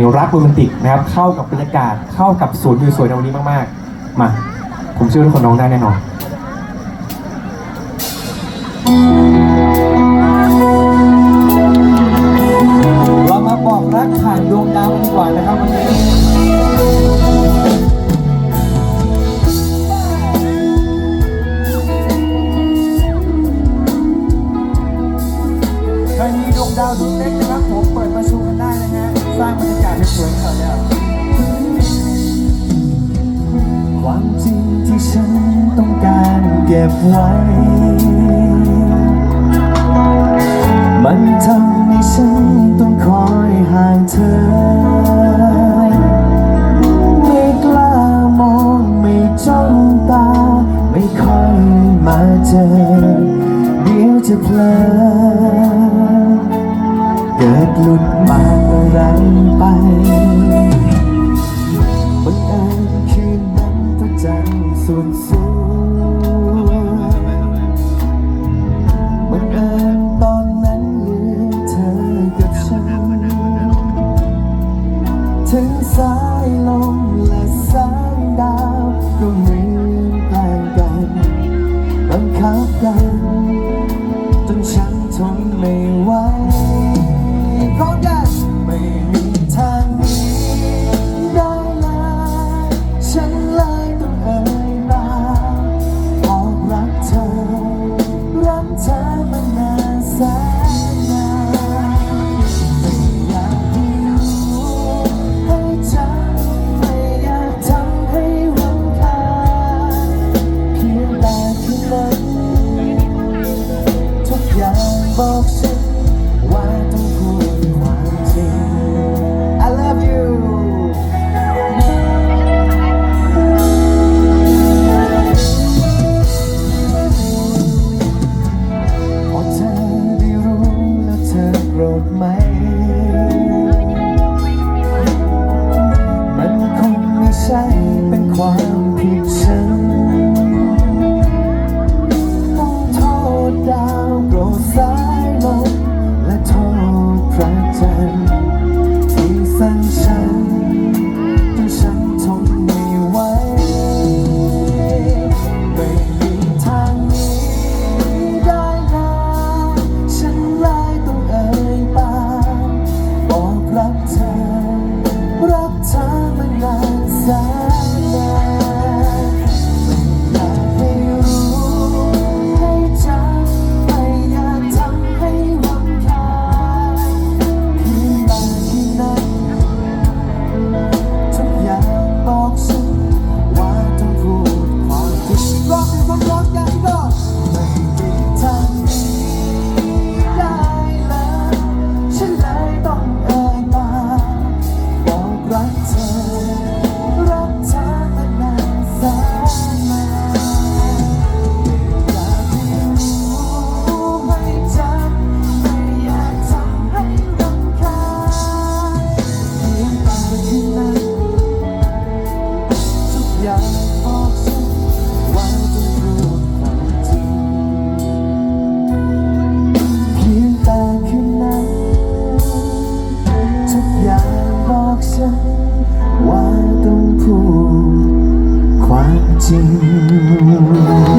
รักโรแมนติกนะครับ เข้ากับบรรยากาศเข้ากับสวนวิวสวยในวันนี้มากๆ มา ผมเชื่อทุกคนร้องได้แน่นอนเรามาบอกรักผ่านดวงดาวกันดีกว่านะครับวันนี้ใครมีดวงดาวดวงเล็ก เก็บไว้ มันทำให้ฉันต้องคอยห่างเธอ ไม่กล้ามองไม่จ้องตา ไม่ค่อยมาเจอ เดี๋ยวจะเพลอเกิดหลุดปา ถึงสายลมและสายดาวก็เหมื อยากบอกฉันว่าจะพูดความจริงเพียงแต่คืนั้นทุกอย่างบอกฉันว่าต้องพูดความจริง